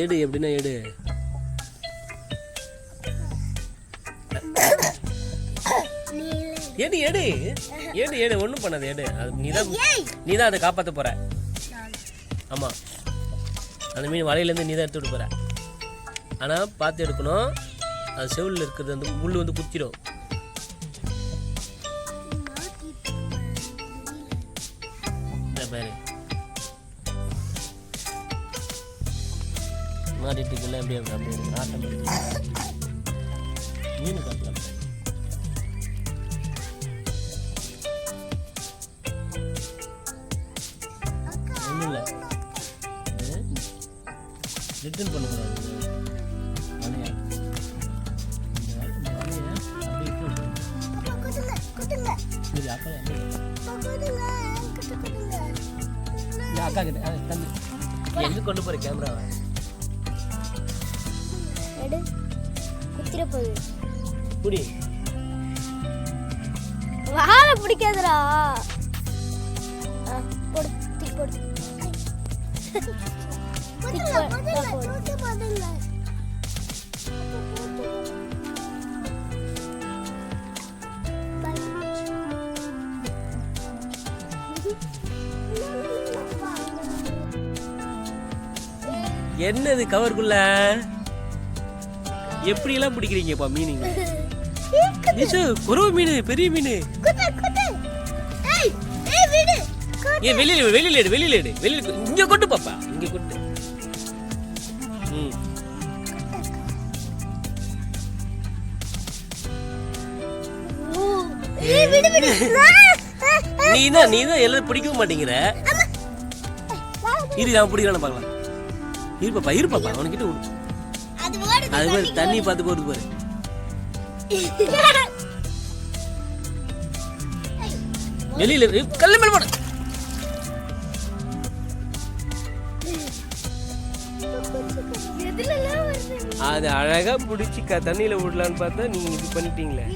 எடு எப்படின்னா எடு எடு எடு எடு எடு ஒன்றும் பண்ணாது எடு அது நீ தான் நீ தான் அதை காப்பாற்ற போற. ஆமாம் அந்த மீன் வலையிலேருந்து நீ தான் எடுத்துட்டு போற. ஆனால் பார்த்து எடுக்கணும். அது செவிலில் இருக்கிறது வந்து முள் வந்து குத்திடும் பாரு. இருக்குல்ல அப்படியே இருக்கு, அப்படியே இருக்கு. இருக்கு. மீன் காட்டலாம். ரிட்டர்ன் பண்ணக்கூடாது. அக்கா கிட்ட தம்பி. எங்க கொண்டு போற கேமராவை போகுது. புடி. வாழை பிடிக்காதுடா. போடு போடு. என்னது கவருக்குள்ள எப்படி எல்லாம் பிடிக்கிறீங்கப்பா மீனுங்க நிஷு குறவு மீன் பெரிய மீன். ஏன் வெளியில வெளியில எடு வெளியில எடு வெளியில இங்க கொட்டு பாப்பா. இங்க ஆ. நீ தான் நீ தான் எல்லாம் பிடிக்கவும் மாட்டேங்கிற. இரு நான் பிடிக்கிறான பார்க்கலாம். இரு பாப்பா இரு பாப்பா அவனுக்கிட்ட விடு அது மாதிரி தண்ணி பார்த்து போட்டு பாரு வெளியில இரு. கல்லு மேல போடு? அது அழகா பிடிச்சி தண்ணியில விடலான்னு பார்த்தா நீங்க இது பண்ணிட்டீங்களே